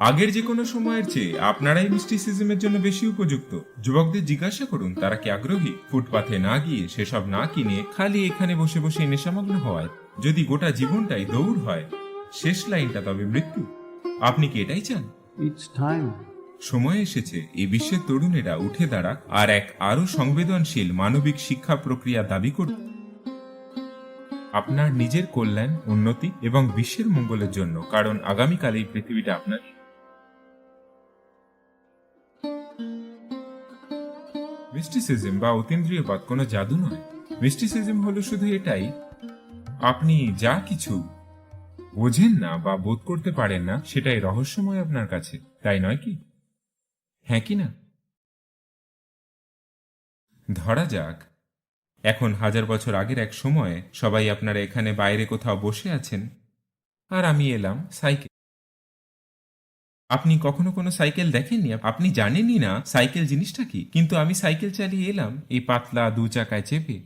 আগের যে কোনো সময়ের চেয়ে আপনারাই মিষ্টি মিস্টিসিজমের জন্য বেশি উপযুক্ত। যুবকদের জিজ্ঞাসা করুন তারা কি আগ্রহী? ফুটপাথে না গিয়ে সেসব না কিনে খালি এখানে বসে বসে নেশামগ্ন হওয়ায় যদি গোটা জীবনটাই দৌড় হয় শেষ লাইনটা তবে মৃত্যু। আপনি কি এটাই চান. সময় এসেছে এই বিশ্বের তরুণেরা উঠে দাঁড়াক আর এক আরও সংবেদনশীল মানবিক শিক্ষা প্রক্রিয়া দাবি করুন। আপনার নিজের কল্যাণ উন্নতি এবং বিশ্বের মঙ্গলের জন্য কারণ আগামীকাল এই পৃথিবীটা আপনার মিস্টিসিজম বা অতীন্দ্রিয়বাদ কোনো জাদু নয়। মিস্টিসিজম হলো শুধু এটাই, আপনি যা কিছু বোঝেন না বা বোধ করতে পারেন না, সেটাই রহস্যময় আপনার কাছে, তাই নয় কি? হ্যাঁ কি না? ধরা যাক, এখন হাজার বছর আগের এক সময়ে সবাই আপনারা এখানে বাইরে কোথাও বসে আছেন, আর আমি এলাম সাইকেল আপনি কখনো কোনো সাইকেল দেখেননি? আপনি জানেনই না সাইকেল জিনিসটা কি। কিন্তু আমি সাইকেল চালিয়ে এলাম, এই পাতলা দু চাকায় চেপে।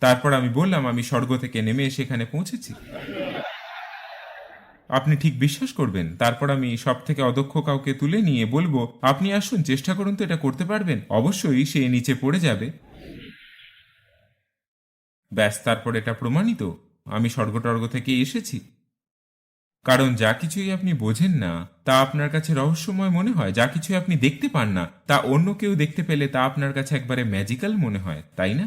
তারপর আমি বললাম, আমি স্বর্গ থেকে নেমে এসে এখানে পৌঁছেছি। আপনি ঠিক বিশ্বাস করবেন। তারপর আমি সব থেকে অদক্ষ কাউকে তুলে নিয়ে বলব, আপনি আসুন, চেষ্টা করুন তো এটা করতে পারবেন। অবশ্যই সে নিচে পড়ে যাবে। ব্যাস, তারপর এটা প্রমাণিত। আমি স্বর্গটর্গ থেকে এসেছি। কারণ যা কিছুই আপনি বোঝেন না, তা আপনার কাছে রহস্যময় মনে হয়। যা কিছুই আপনি দেখতে পান না, তা অন্য কেউ দেখতে পেলে তা আপনার কাছে একবারে ম্যাজিক্যাল মনে হয়, তাই না?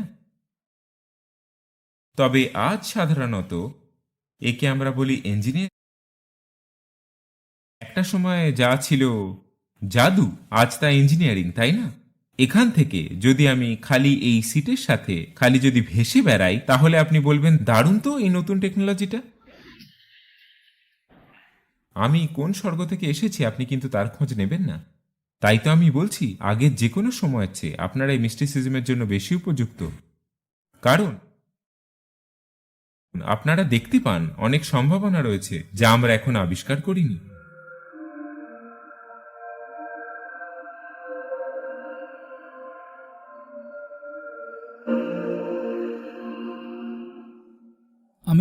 তবে আজ সাধারণত একে আমরা বলি ইঞ্জিনিয়ার একটা সময় যা ছিল জাদু, আজ তা ইঞ্জিনিয়ারিং তাই না? এখান থেকে যদি আমি খালি এই সিটের সাথে, খালি যদি ভেসে বেড়াই, তাহলে আপনি বলবেন, দারুণ তো এই নতুন টেকনোলজিটা আমি কোন স্বর্গ থেকে এসেছি আপনি কিন্তু তার খোঁজ নেবেন না। তাই তো আমি বলছি আগের যে কোনো সময়ের চেয়ে আপনারা এই মিস্টিসিজমের জন্য বেশি উপযুক্ত। কারণ, আপনারা দেখতে পান, অনেক সম্ভাবনা রয়েছে, যা আমরা এখন আবিষ্কার করিনি।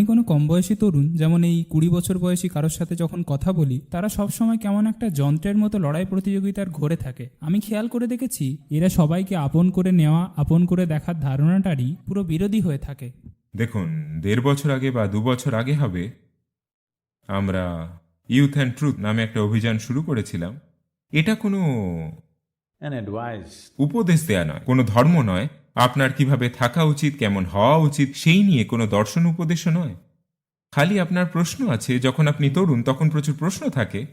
কোনো কম বয়সী তরুণ যেমন এই কুড়ি বছর বয়সী কারোর সাথে যখন কথা বলি তারা সবসময় কেমন একটা যন্ত্রের মতো লড়াই প্রতিযোগিতার ঘরে থাকে। আমি খেয়াল করে দেখেছি এরা সবাইকে আপন করে নেওয়া আপন করে দেখার ধারণাটারই পুরো বিরোধী হয়ে থাকে। দেখুন দেড় বছর আগে বা দু বছর আগে হবে আমরা ইউথ অ্যান্ড ট্রুথ নামে একটা অভিযান শুরু করেছিলাম। এটা কোনো উপদেশ দেয়া নয় কোনো ধর্ম নয় আপনার কীভাবে থাকা উচিত, কেমন হওয়া উচিত, সেই নিয়ে কোনো দর্শন উপদেশও নয়। খালি আপনার প্রশ্ন আছে, যখন আপনি তরুণ, তখন প্রচুর প্রশ্ন থাকে।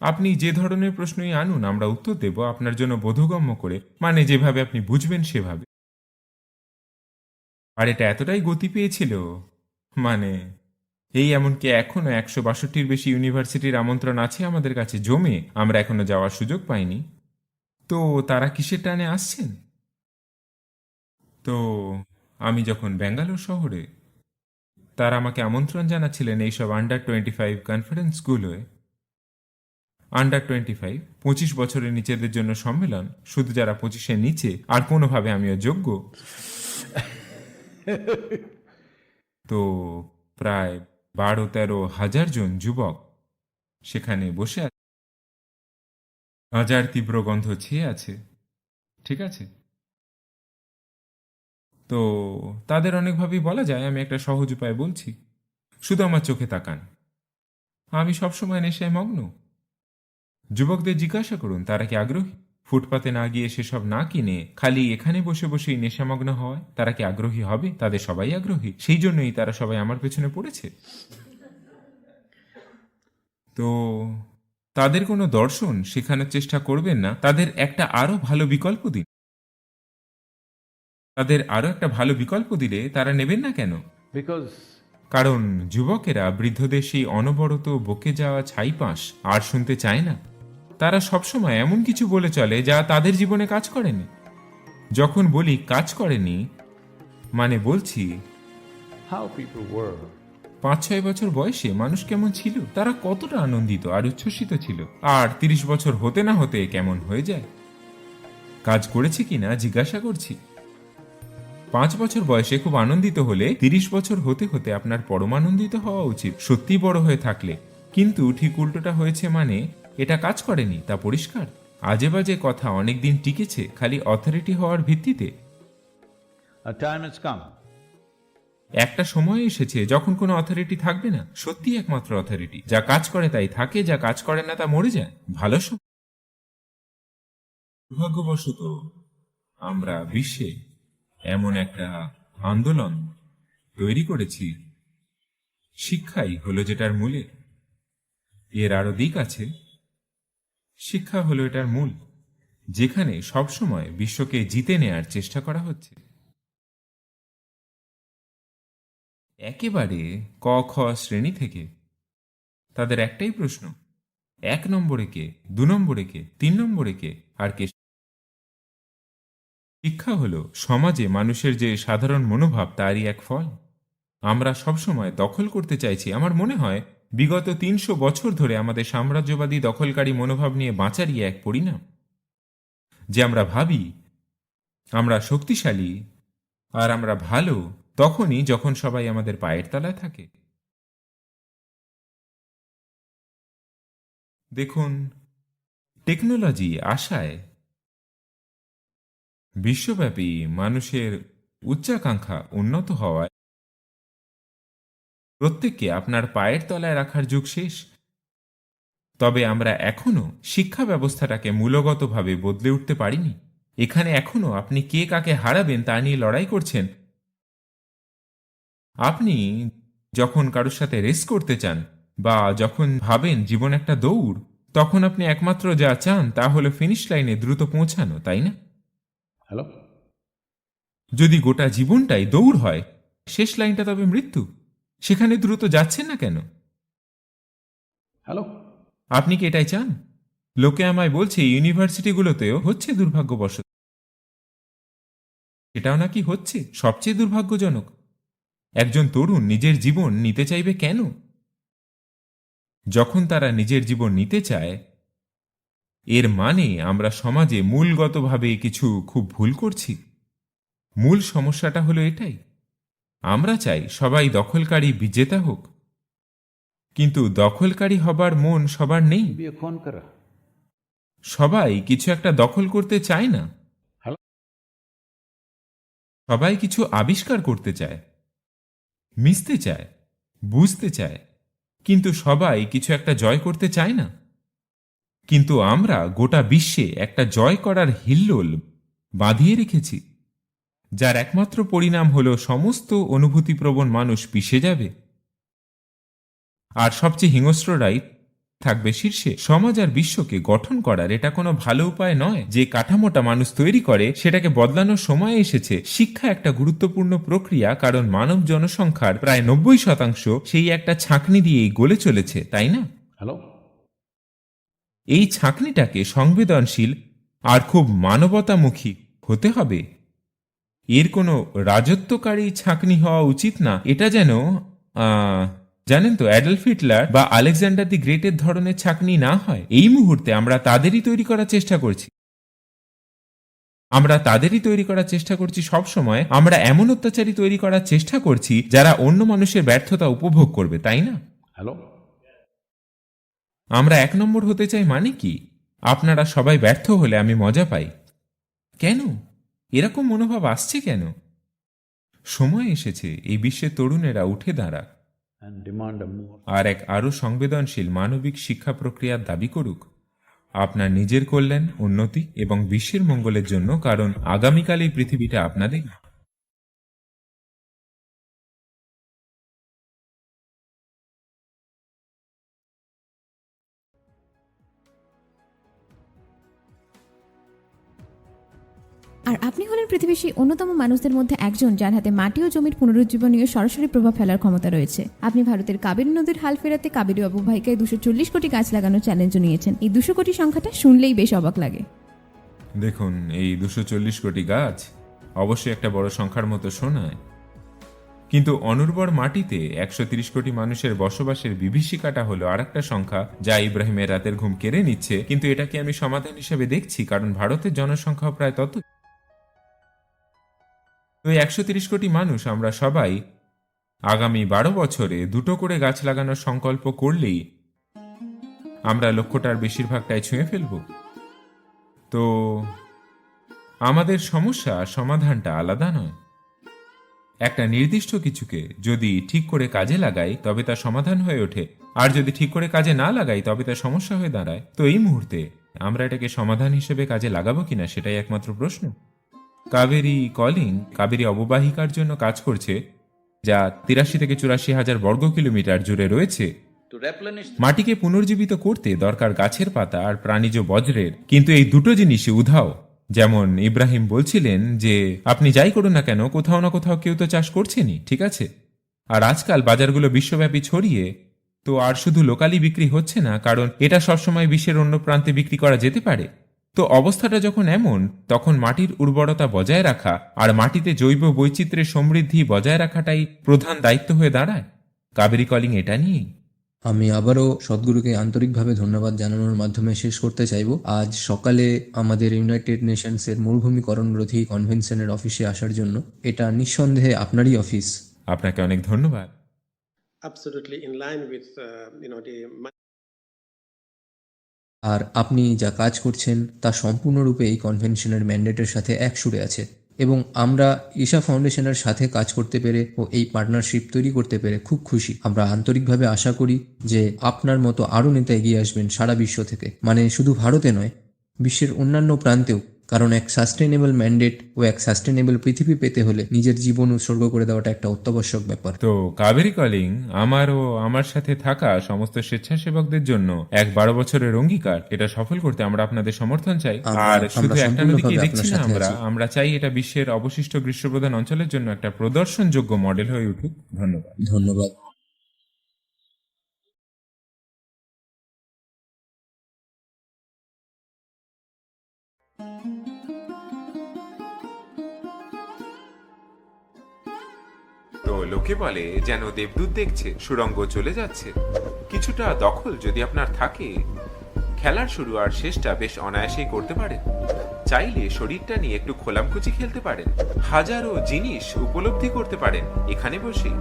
আপনি যে ধরনের প্রশ্নই আনুন, আমরা উত্তর দেব, আপনার জন্য বোধগম্য করে মানে যেভাবে আপনি বুঝবেন, সেভাবে। আর এটা এতটাই গতি পেয়েছিল মানে এই এমনকি এখনও একশো বাষট্টির বেশি ইউনিভার্সিটির আমন্ত্রণ আছে আমাদের কাছে, জমে আমরা এখনও যাওয়ার সুযোগ পাইনি। তো তারা কিসের টানে আসছেন? তো আমি যখন ব্যাঙ্গালোর শহরে, তারা আমাকে আমন্ত্রণ জানাচ্ছিলেন এইসব আন্ডার টোয়েন্টি ফাইভ কনফারেন্সগুলোয় আন্ডার টোয়েন্টি ফাইভ পঁচিশ বছরের নিচেদের জন্য সম্মেলন, শুধু যারা পঁচিশের নিচে, আর কোনোভাবে আমিও যোগ্য। তো প্রায় বারো তেরো হাজার জন যুবক সেখানে বসে আছে। হাজার তীব্র গন্ধ ছেয়ে আছে। ঠিক আছে? তো তাদের অনেকভাবেই বলা যায়, আমি একটা সহজ উপায় বলছি। শুধু আমার চোখে তাকান। আমি সবসময় নেশায় মগ্ন। যুবকদের জিজ্ঞাসা করুন, তারা কি আগ্রহী? ফুটপাতে না গিয়ে সেসব না কিনে খালি এখানে বসে বসেই নেশামগ্ন হওয়ায় তারা কি আগ্রহী হবে? তাদের সবাই আগ্রহী। সেই জন্যই তারা সবাই আমার পেছনে পড়েছে। তো তাদের কোনো দর্শন শেখানোর চেষ্টা করবেন না। তাদের একটা আরও ভালো বিকল্প দিন। তাদের আরও একটা ভালো বিকল্প দিলে তারা নেবেন না কেন? কারণ যুবকেরা বৃদ্ধদের সেই অনবরত বকে যাওয়া ছাই ছাইপাঁশ আর শুনতে চায় না। তারা সবসময় এমন কিছু বলে চলে যা তাদের জীবনে কাজ করেনি। যখন বলি কাজ করেনি মানে বলছি. পাঁচ ছয় বছর বয়সে মানুষ কেমন ছিল তারা কতটা আনন্দিত আর উচ্ছ্বসিত ছিল আর তিরিশ বছর হতে না হতে কেমন হয়ে যায়? কাজ করেছে কিনা জিজ্ঞাসা করছি। পাঁচ বছর বয়সে খুব আনন্দিত হলে তিরিশ বছর হতে হতে আপনার পরমানন্দিত হওয়া উচিত সত্যি বড় হয়ে থাকলে। কিন্তু ঠিক উল্টোটা হয়েছে মানে এটা কাজ করেনি তা পরিষ্কার? আজে বাজে কথা অনেকদিন টিকেছে খালি অথরিটি হওয়ার ভিত্তিতে। একটা সময় এসেছে যখন কোনো অথরিটি থাকবে না সত্যি একমাত্র অথরিটি। যা কাজ করে তাই থাকে যা কাজ করে না তা মরে যায়। ভালো সময় দুর্ভাগ্যবশত আমরা বিশ্বে এমন একটা আন্দোলন তৈরি করেছি। শিক্ষাই হলো যেটার মূলে। এর আরও দিক আছে। শিক্ষা হলো এটার মূল, যেখানে সবসময় বিশ্বকে জিতে নেয়ার চেষ্টা করা হচ্ছে। একেবারে ক, খ শ্রেণি থেকে তাদের একটাই প্রশ্ন, এক নম্বরে কে, দু নম্বরে কে, তিন নম্বরে কে, আর কে শিক্ষা হলো সমাজে মানুষের যে সাধারণ মনোভাব, তারই এক ফল। আমরা সবসময় দখল করতে চাইছি। আমার মনে হয় বিগত তিনশো বছর ধরে আমাদের সাম্রাজ্যবাদী দখলকারী মনোভাব নিয়ে বাঁচারই এক পরিণাম। যে আমরা ভাবি, আমরা শক্তিশালী আর আমরা ভালো, তখনই যখন সবাই আমাদের পায়ের তলায় থাকে। দেখুন, টেকনোলজি আশায় বিশ্বব্যাপী মানুষের উচ্চাকাঙ্ক্ষা উন্নত হওয়ায় প্রত্যেককে আপনার পায়ের তলায় রাখার যুগ শেষ। তবে আমরা এখনও শিক্ষা ব্যবস্থাটাকে মূলগতভাবে বদলে উঠতে পারিনি। এখানে এখনও আপনি কে কাকে হারাবেন তা নিয়ে লড়াই করছেন। আপনি যখন কারোর সাথে রেস করতে চান বা যখন ভাবেন জীবন একটা দৌড়, তখন আপনি একমাত্র যা চান তা হলো ফিনিশ লাইনে দ্রুত পৌঁছানো, তাই না? Hello? যদি গোটা জীবনটাই দৌড় হয় শেষ লাইনটা তবে মৃত্যু। সেখানে দ্রুত যাচ্ছেন না কেন? হ্যালো আপনি কি এটাই চান? লোকে আমায় বলছে ইউনিভার্সিটিগুলোতেও হচ্ছে দুর্ভাগ্যবশত। এটাও নাকি হচ্ছে? সবচেয়ে দুর্ভাগ্যজনক। একজন তরুণ নিজের জীবন নিতে চাইবে কেন? যখন তারা নিজের জীবন নিতে চায় এর মানে আমরা সমাজে মূলগতভাবে কিছু খুব ভুল করছি। মূল সমস্যাটা হলো এটাই। আমরা চাই সবাই দখলকারী বিজেতা হোক। কিন্তু দখলকারী হবার মন সবার নেই. সবাই কিছু একটা দখল করতে চায় না। সবাই কিছু আবিষ্কার করতে চায়। মিশতে চায় বুঝতে চায়। কিন্তু সবাই কিছু একটা জয় করতে চায় না। কিন্তু আমরা গোটা বিশ্বে একটা জয় করার হিল্লোল বাঁধিয়ে রেখেছি, যার একমাত্র পরিণাম হল সমস্ত অনুভূতিপ্রবণ মানুষ পিষে যাবে। আর সবচেয়ে হিংস্ররাই থাকবে শীর্ষে। সমাজ আর বিশ্বকে গঠন করার এটা কোনো ভালো উপায় নয়। যে কাঠামোটা মানুষ তৈরি করে, সেটাকে বদলানোর সময় এসেছে। শিক্ষা একটা গুরুত্বপূর্ণ প্রক্রিয়া, কারণ মানব জনসংখ্যার প্রায় নব্বই শতাংশ সেই একটা ছাঁকনি দিয়েই গলে চলেছে, তাই না? Hello? এই ছাঁকনিটাকে সংবেদনশীল আর খুব মানবতামুখী হতে হবে। এর কোনো রাজত্বকারী ছাঁকনি হওয়া উচিত না। এটা যেন জানেন তো, অ্যাডলফ হিটলার বা আলেকজান্ডার দি গ্রেটের ধরনের ছাঁকনি না হয়। এই মুহূর্তে আমরা তাদেরই তৈরি করার চেষ্টা করছি। আমরা তাদেরই তৈরি করার চেষ্টা করছি সব সময় আমরা এমন অত্যাচারী তৈরি করার চেষ্টা করছি যারা অন্য মানুষের ব্যর্থতা উপভোগ করবে, তাই না? Hello? আমরা এক নম্বর হতে চাই মানে কি? আপনারা সবাই ব্যর্থ হলে আমি মজা পাই। কেন? এরকম মনোভাব আসছে কেন? সময় এসেছে এই বিশ্বের তরুণেরা উঠে দাঁড়াক. আর এক আরও সংবেদনশীল মানবিক শিক্ষা প্রক্রিয়ার দাবি করুক। আপনার নিজের কল্যাণ উন্নতি এবং বিশ্বের মঙ্গলের জন্য কারণ আগামীকাল এই পৃথিবীটা আপনাদের। আর আপনি হলেন পৃথিবীর সেই অন্যতম মানুষদের মধ্যে একজন যার হাতে মাটি ও জমির পুনরুজ্জীবনীয় সরাসরি প্রভাব ফেলার ক্ষমতা রয়েছে। আপনি ভারতের কাবেরী নদীর হাল ফেরাতে কাবেরী অববাহিকায় দুশো চল্লিশ কোটি গাছ লাগানোর চ্যালেঞ্জও নিয়েছেন। এই দুশো কোটি সংখ্যাটা শুনলেই বেশ অবাক লাগে। দেখুন, এই দুশো চল্লিশ কোটি গাছ অবশ্যই একটা বড় সংখ্যার মতো শোনায় কিন্তু অনুর্বর মাটিতে একশো তিরিশ কোটি মানুষের বসবাসের বিভীষিকাটা হলো আর একটা সংখ্যা যা ইব্রাহিমের রাতের ঘুম কেড়ে নিচ্ছে। কিন্তু এটাকে আমি সমাধান হিসেবে দেখছি, কারণ ভারতের জনসংখ্যা প্রায় তত তো একশো তিরিশ কোটি মানুষ আমরা সবাই আগামী বারো বছরে দুটো করে গাছ লাগানোর সংকল্প করলেই আমরা লক্ষ্যটার বেশিরভাগটাই ছুঁয়ে ফেলব। তো আমাদের সমস্যা, সমাধানটা আলাদা নয়। একটা নির্দিষ্ট কিছুকে যদি ঠিক করে কাজে লাগাই, তবে তার সমাধান হয়ে ওঠে। আর যদি ঠিক করে কাজে না লাগাই, তবে তার সমস্যা হয়ে দাঁড়ায়। তো এই মুহূর্তে আমরা এটাকে সমাধান হিসেবে কাজে লাগাবো কিনা, সেটাই একমাত্র প্রশ্ন। কাবেরী কলিং কাবেরী অববাহিকার জন্য কাজ করছে, যা তিরাশি থেকে চুরাশি হাজার বর্গ কিলোমিটার জুড়ে রয়েছে। মাটিকে পুনর্জীবিত করতে দরকার গাছের পাতা আর প্রাণীজ বজ্রের, কিন্তু এই দুটো জিনিসই উধাও। যেমন ইব্রাহিম বলছিলেন যে, আপনি যাই করুন না কেন, কোথাও না কোথাও কেউ তো চাষ করছেনই, ঠিক আছে? আর আজকাল বাজারগুলো বিশ্বব্যাপী ছড়িয়ে, তো আর শুধু লোকালি বিক্রি হচ্ছে না, কারণ এটা সবসময় বিশ্বের অন্য প্রান্তে বিক্রি করা যেতে পারে। তো অবস্থাটা যখন এমন তখন মাটির উর্বরতা বজায় রাখা আর মাটিতে জৈব বৈচিত্র্যের সমৃদ্ধি বজায় রাখাটাই প্রধান দায়িত্ব হয়ে দাঁড়ায়। কাবেরি কলিং এটা নিয়েই। আমি আবারও সদ্গুরুকে আন্তরিকভাবে ধন্যবাদ জানানোর মাধ্যমে শেষ করতে চাইব। আজ সকালে আমাদের ইউনাইটেড নেশনসের মরুভূমিকরণরোধী কনভেনশনের অফিসে আসার জন্য। এটা নিঃসন্দেহে আপনারই অফিস। আপনাকে অনেক ধন্যবাদ। Absolutely in line with uh, you know the আর আপনি যা কাজ করছেন তা সম্পূর্ণরূপে এই কনভেনশনের ম্যান্ডেটের সাথে এক সুরে আছে এবং আমরা ঈশা ফাউন্ডেশনের সাথে কাজ করতে পেরে ও এই পার্টনারশিপ তৈরি করতে পেরে খুব খুশি। আমরা আন্তরিকভাবে আশা করি যে আপনার মতো আরও নেতা এগিয়ে আসবেন সারা বিশ্ব থেকে। মানে শুধু ভারতে নয়, বিশ্বের অন্যান্য প্রান্তেও কারণ এক সাস্টেনেবল ম্যান্ডেট ও এক সাস্টেনেবল পৃথিবী পেতে হলে নিজের জীবন উৎসর্গ করে দেওয়াটা একটা অত্যাবশ্যক ব্যাপার। তো কাবেরি কলিং আমার ও আমার সাথে থাকা সমস্ত স্বেচ্ছাসেবকদের জন্য এক বারো বছরের অঙ্গীকার। এটা সফল করতে আমরা আপনাদের সমর্থন চাই। আর শুধু একটা নদীকে দেখছি না আমরা আমরা চাই এটা বিশ্বের অবশিষ্ট গ্রীষ্মপ্রধান অঞ্চলের জন্য একটা প্রদর্শনযোগ্য মডেল হয়ে উঠুক। ধন্যবাদ। ধন্যবাদ। লোকে বলে যেন দেবদূত দেখছে সুরঙ্গ চলে যাচ্ছে। কিছুটা দখল যদি আপনার থাকে, খেলার শুরু আর শেষটা বেশ অনায়াসেই করতে পারেন। চাইলে শরীরটা নিয়ে একটু খোলামকুচি খেলতে পারেন। হাজারো জিনিস উপলব্ধি করতে পারেন এখানে বসেই।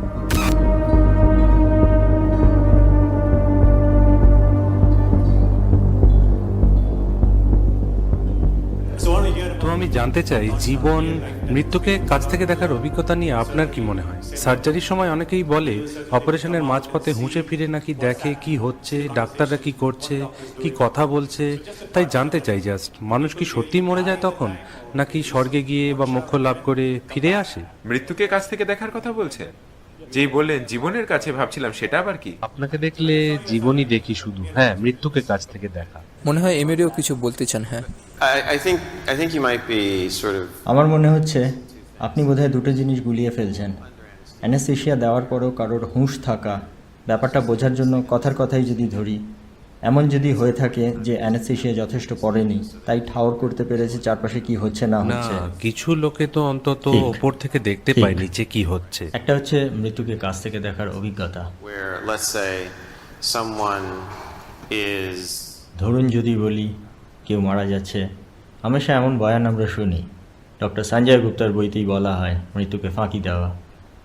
জানতে চাই, জীবন, মৃত্যুকে কাছ থেকে দেখার অভিজ্ঞতা নিয়ে আপনার কি মনে হয়? সার্জারির সময় অনেকেই বলে, অপারেশনের মাঝপথে হুঁশে ফিরে নাকি দেখে কি হচ্ছে, ডাক্তাররা কি করছে, কি কথা বলছে, তাই জানতে চাই জাস্ট মানুষ কি সত্যি মরে যায় তখন, নাকি স্বর্গে গিয়ে বা মোক্ষ লাভ করে ফিরে আসে? মৃত্যুকে কাছ থেকে দেখার কথা বলছেন যেই বললেন জীবনের কাছে ভাবছিলাম সেটা আবার কি? আপনাকে দেখলে জীবনই দেখি শুধু। হ্যাঁ মৃত্যুকে কাছ থেকে দেখা। মনে হয় এমিরিও কিছু বলতে চান হ্যাঁ। I think I think think might be sort of আমার মনে হচ্ছে আপনি বোধহয় দুটো জিনিস গুলিয়ে ফেলছেন। অ্যানেস্থেশিয়া দেওয়ার পরেও কারোর হুঁশ থাকা ব্যাপারটা বোঝার জন্য কথার কথাই যদি ধরি এমন যদি হয়ে থাকে যে অ্যানেস্থেশিয়া যথেষ্ট পড়েনি তাই ঠাওর করতে পেরেছে চারপাশে কি হচ্ছে না হচ্ছে? কিছু লোকে তো অন্তত। ওপর থেকে দেখতে। পায় নিচে কি হচ্ছে। একটা হচ্ছে মৃত্যুকে কাছ থেকে দেখার অভিজ্ঞতা। ধরুন যদি বলি কেউ মারা যাচ্ছে। হামেশা এমন বয়ান আমরা শুনি। ডক্টর সঞ্জয় গুপ্তার বইতেই বলা হয় মৃত্যুকে ফাঁকি দেওয়া।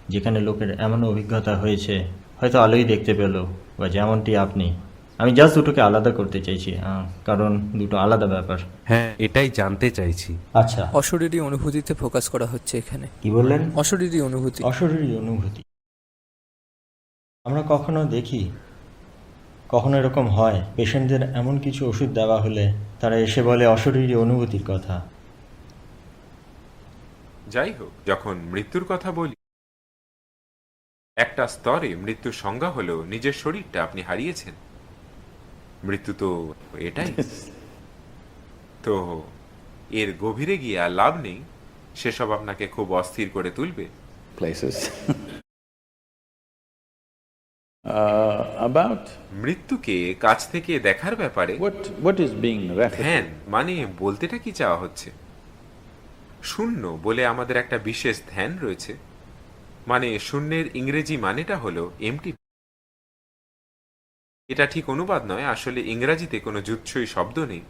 যেখানে লোকের এমন অভিজ্ঞতা হয়েছে হয়তো আলোই দেখতে পেল বা যেমনটি আপনি। আমি জাস্ট দুটোকে আলাদা করতে চাইছি কারণ দুটো আলাদা ব্যাপার। হ্যাঁ এটাই জানতে চাইছি। আচ্ছা। অশরীরী অনুভূতিতে ফোকাস করা হচ্ছে এখানে। কি বললেন? অশরীরী অনুভূতি। অশরীরী অনুভূতি। আমরা কখনো দেখি কখনো এরকম হয় পেশেন্টদের এমন কিছু ওষুধ দেওয়া হলে তারা এসে বলে অশরীরী অনুভূতির কথা। যাই হোক যখন মৃত্যুর কথা বলি একটা স্তরে মৃত্যুর সংজ্ঞা হলো নিজের শরীরটা আপনি হারিয়েছেন। মৃত্যু তো এটাই। তো এর গভীরে গিয়ে আর লাভ নেই। সেসব আপনাকে খুব অস্থির করে তুলবে। Places. uh, about মৃত্যুকে কাছ থেকে দেখার ব্যাপারে what what is being ধ্যান মানে বলতেটা কি চাওয়া হচ্ছে? শূন্য বলে আমাদের একটা বিশেষ ধ্যান রয়েছে। মানে শূন্যের ইংরেজি মানেটা হলো এমটি এটা ঠিক অনুবাদ নয়, আসলে ইংরাজিতে কোনো জুৎসই শব্দ নেই।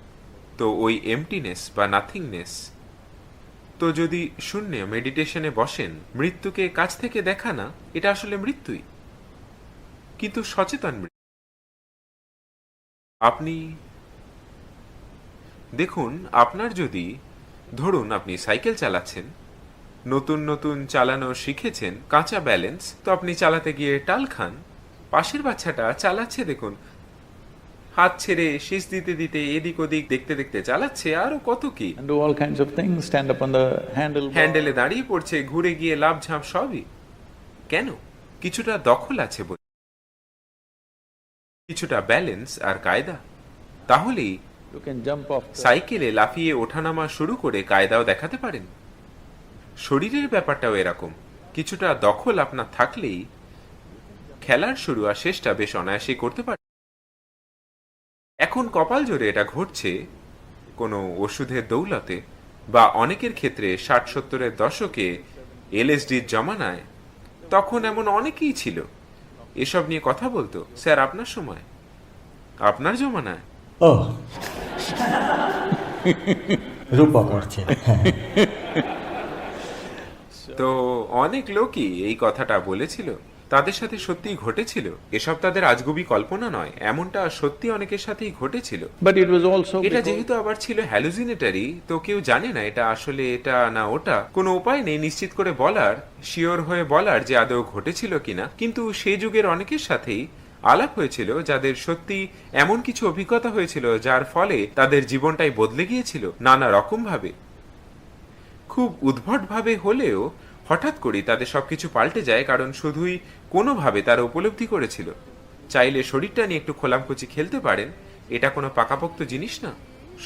তো ওই এমটিনেস বা নাথিংনেস তো যদি শূন্য মেডিটেশনে বসেন, মৃত্যুকে কাছ থেকে দেখা না, এটা আসলে মৃত্যুই। কিন্তু সচেতন মৃত্যু আপনি দেখুন, আপনার যদি ধরুন আপনি সাইকেল চালাচ্ছেন, নতুন নতুন চালানো শিখেছেন, কাঁচা ব্যালেন্স, তো আপনি চালাতে গিয়ে টাল খান। পাশের বাচ্চাটা চালাচ্ছে দেখুন। হাত ছেড়ে শীষ দিতে দিতে এদিক ওদিক দেখতে দেখতে চালাচ্ছে আরও কত কি. হ্যান্ডেলে দাঁড়িয়ে পড়ছে ঘুরে গিয়ে লাভ ঝাঁপ সবই। কেন? কিছুটা দখল আছে বলে। কিছুটা ব্যালেন্স আর কায়দা। তাহলেই সাইকেলে লাফিয়ে ওঠানামা শুরু করে কায়দাও দেখাতে পারেন। শরীরের ব্যাপারটাও এরকম। কিছুটা দখল আপনার থাকলেই খেলার শুরু আর শেষটা বেশ অনায়াসেই করতে পারে এখন কপাল জোরে এটা ঘটছে কোনো ওষুধের দৌলতে বা অনেকের ক্ষেত্রে ষাট সত্তরের দশকে এলএসডির জমানায় তখন এমন অনেকেই ছিল। এসব নিয়ে কথা বলতো স্যার আপনার সময়? আপনার জমানায়? ও। রূপক অর্থে হ্যাঁ। তো অনেক লোকই এই কথাটা বলেছিল। তাদের সাথে সত্যিই ঘটেছিল? এসব তাদের আজগুবি কল্পনা নয় এমনটা সত্যি অনেকের সাথেই ঘটেছিল। এটা যেহেতু আবার ছিল হ্যালুজিনেটারি তো কেউ জানে না এটা আসলে এটা না ওটা। কোনো উপায় নেই নিশ্চিত করে বলার শিওর হয়ে বলার যে আদৌ ঘটেছিল কিনা। কিন্তু সেই যুগের অনেকের সাথেই আলাপ হয়েছিল যাদের সত্যি এমন কিছু অভিজ্ঞতা হয়েছিল যার ফলে তাদের জীবনটাই বদলে গিয়েছিল নানা রকম ভাবে খুব উদ্ভটভাবে হলেও হঠাৎ করেই তাদের সবকিছু পাল্টে যায় কারণ শুধুই কোনোভাবে তারা উপলব্ধি করেছিল। চাইলে শরীরটা নিয়ে একটু খোলামকুচি খেলতে পারেন এটা কোনো পাকাপোক্ত জিনিস না।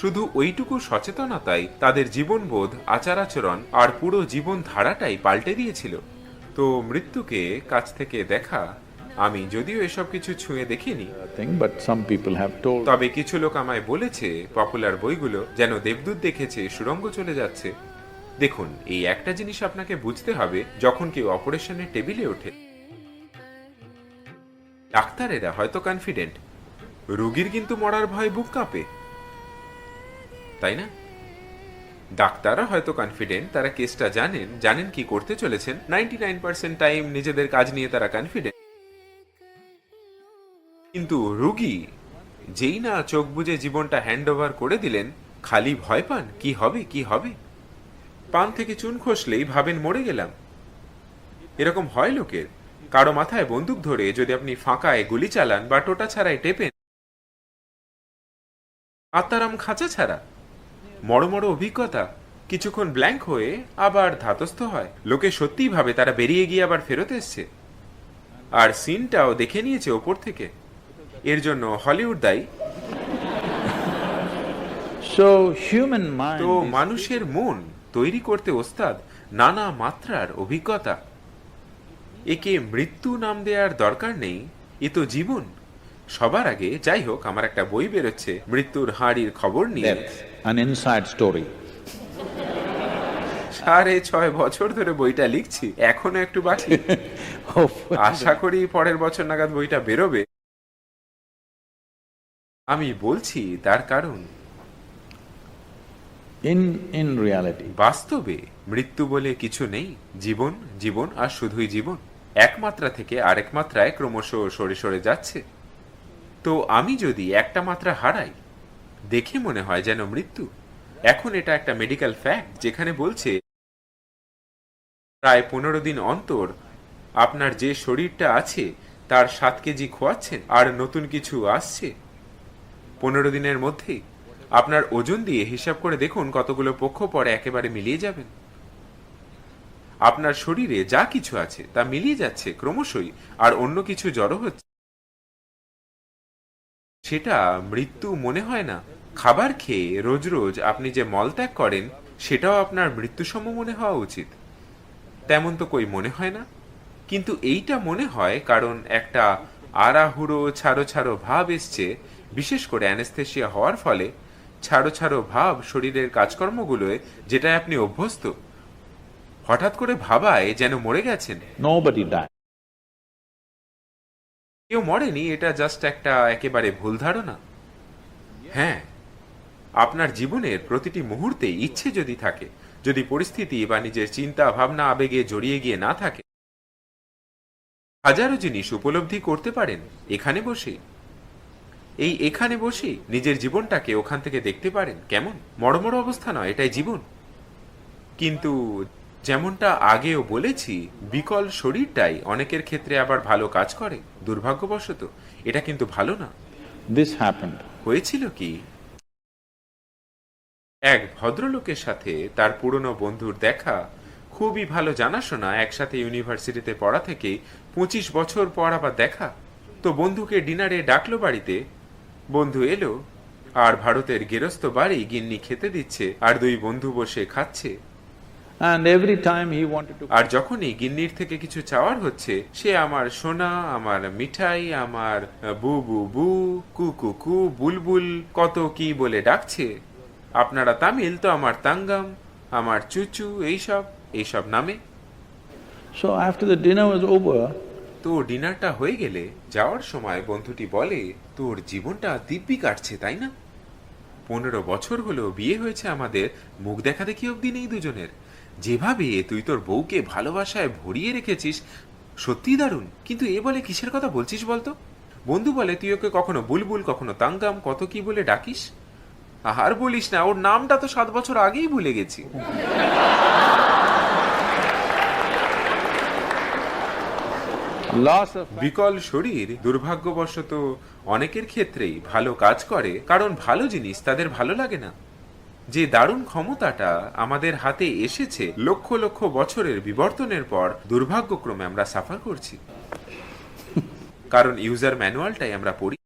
শুধু ওইটুকু সচেতনতাই তাদের জীবনবোধ আচার আচরণ আর পুরো জীবন ধারাটাই পাল্টে দিয়েছিল। তো মৃত্যুকে কাছ থেকে দেখা আমি যদিও এসব কিছু ছুঁয়ে দেখিনি. তবে কিছু লোক আমায় বলেছে পপুলার বইগুলো যেন দেবদূত দেখেছে সুরঙ্গ চলে যাচ্ছে। দেখুন, এই একটা জিনিস আপনাকে বুঝতে হবে, যখন কেউ অপারেশনের টেবিলে ওঠে। ডাক্তারেরা হয়তো কনফিডেন্ট রুগীর কিন্তু মরার ভয় বুক কাঁপে। তাই না? ডাক্তাররা হয়তো কনফিডেন্ট তারা কেসটা জানেন জানেন কি করতে চলেছেন। নাইনটি নাইন পার্সেন্ট টাইম নিজেদের কাজ নিয়ে তারা কনফিডেন্ট কিন্তু রুগী, যেই না চোখ বুজে জীবনটা হ্যান্ড ওভার করে দিলেন, খালি ভয় পান, কি হবে কি হবে? পান থেকে চুন খসলেই ভাবেন মরে গেলাম। এরকম হয় লোকের। কারও মাথায় বন্দুক ধরে যদি আপনি ফাঁকায় গুলি চালান বা টোটা ছাড়াই টেপেন আত্মারাম খাঁচা ছাড়া। বড় বড় অভিজ্ঞতা কিছুক্ষণ ব্ল্যাঙ্ক হয়ে আবার ধাতস্থ হয়। লোকে সত্যিই ভাবে তারা বেরিয়ে গিয়ে আবার ফেরত এসছে। আর সিনটাও দেখে নিয়েছে ওপর থেকে। এর জন্য হলিউড দায়ী। তো মানুষের মন তৈরি করতে ওস্তাদ নানা মাত্রার অভিজ্ঞতা। একে মৃত্যু নাম দেওয়ার দরকার নেই এ তো জীবন। সবার আগে যাই হোক আমার একটা বই বেরোচ্ছে মৃত্যুর হাড়ির খবর নিয়ে। an সাড়ে ছয় বছর ধরে বইটা লিখছি এখনও একটু বাকি. আশা করি পরের বছর নাগাদ বইটা বেরোবে। আমি বলছি তার কারণ In in reality, বাস্তবে মৃত্যু বলে কিছু নেই জীবন জীবন আর শুধুই জীবন। এক মাত্রা থেকে আরেক মাত্রায় ক্রমশ সরে সরে যাচ্ছে। তো আমি যদি একটা মাত্রা হারাই দেখে মনে হয় যেন মৃত্যু। এখন এটা একটা মেডিকেল ফ্যাক্ট যেখানে বলছে প্রায় পনেরো দিন অন্তর আপনার যে শরীরটা আছে তার সাত কেজি খোয়াচ্ছেন আর নতুন কিছু আসছে। পনেরো দিনের মধ্যেই আপনার ওজন দিয়ে হিসাব করে দেখুন কতগুলো পক্ষ পরে একেবারে মিলিয়ে যাবেন। আপনার শরীরে যা কিছু আছে তা মিলিয়ে যাচ্ছে ক্রমশই, আর অন্য কিছু জড়ো হচ্ছে। সেটা মৃত্যু মনে হয় না। খাবার খেয়ে রোজ রোজ আপনি যে মলত্যাগ করেন, সেটাও আপনার মৃত্যুসম মনে হওয়া উচিত। তেমন তো কই মনে হয় না। কিন্তু এইটা মনে হয় কারণ একটা আরাহুড়ো ছাড়ো ছাড়ো ভাব এসছে, বিশেষ করে অ্যানেস্থেশিয়া হওয়ার ফলে ছাড়ো ছাড়ো ভাব শরীরের কাজকর্মগুলোয় যেটা আপনি অভ্যস্ত। হঠাৎ করে ভাবায় যেন মরে গেছেন. কেউ মরেনি এটা জাস্ট একটা একেবারে ভুল ধারণা। হ্যাঁ আপনার জীবনের প্রতিটি মুহূর্তে ইচ্ছে যদি থাকে যদি পরিস্থিতি বা নিজের চিন্তা ভাবনা আবেগে জড়িয়ে গিয়ে না থাকে হাজারো জিনিস উপলব্ধি করতে পারেন এখানে বসে। এই এখানে বসে নিজের জীবনটাকে ওখান থেকে দেখতে পারেন কেমন? মড়মড় অবস্থা নয় এটাই জীবন। কিন্তু যেমনটা আগেও বলেছি বিকল শরীরটাই অনেকের ক্ষেত্রে আবার ভালো কাজ করে দুর্ভাগ্যবশত এটা কিন্তু ভালো না। This happened. হয়েছিল কি? এক ভদ্রলোকের সাথে তার পুরনো বন্ধুর দেখা খুবই ভালো জানাশোনা একসাথে ইউনিভার্সিটিতে পড়া থেকে পঁচিশ বছর পর আবার দেখা। তো বন্ধুকে ডিনারে ডাকলো বাড়িতে বন্ধু এলো আর ভারতের গেরস্ত বাড়ি গিন্নি খেতে দিচ্ছে আর দুই বন্ধু বসে খাচ্ছে। আর যখনই গিন্নির থেকে কিছু চাওয়ার হচ্ছে সে আমার সোনা আমার মিঠাই আমার বু বু বু কু কু কু বুলবুল কত কি বলে ডাকছে। আপনারা তামিল তো আমার তাঙ্গাম আমার চুচু এইসব এইসব নামে। So after the dinner was over, তো ডিনারটা হয়ে গেলে যাওয়ার সময় বন্ধুটি বলে, তোর জীবনটা দিব্যি কাটছে, তাই না? পনেরো বছর হলো বিয়ে হয়েছে আমাদের, মুখ দেখা দেখি অব্দি নেই দুজনের। যেভাবে তুই তোর বউকে ভালোবাসায় ভরিয়ে রেখেছিস, সত্যি দারুণ। কিন্তু এ বলে কিসের কথা বলছিস বলতো? বন্ধু বলে, তুই ওকে কখনো বুলবুল, কখনো তাঙ্গাম কত কি বলে ডাকিস? আর বলিস না, ওর নামটা তো সাত বছর আগেই ভুলে গেছি। বিকল শরীর দুর্ভাগ্যবশত অনেকের ক্ষেত্রেই ভালো কাজ করে, কারণ ভালো জিনিস তাদের ভালো লাগে না। যে দারুণ ক্ষমতাটা আমাদের হাতে এসেছে, লক্ষ লক্ষ বছরের বিবর্তনের পর দুর্ভাগ্যক্রমে আমরা সাফার করছি। কারণ ইউজার ম্যানুয়ালটাই আমরা পড়ি।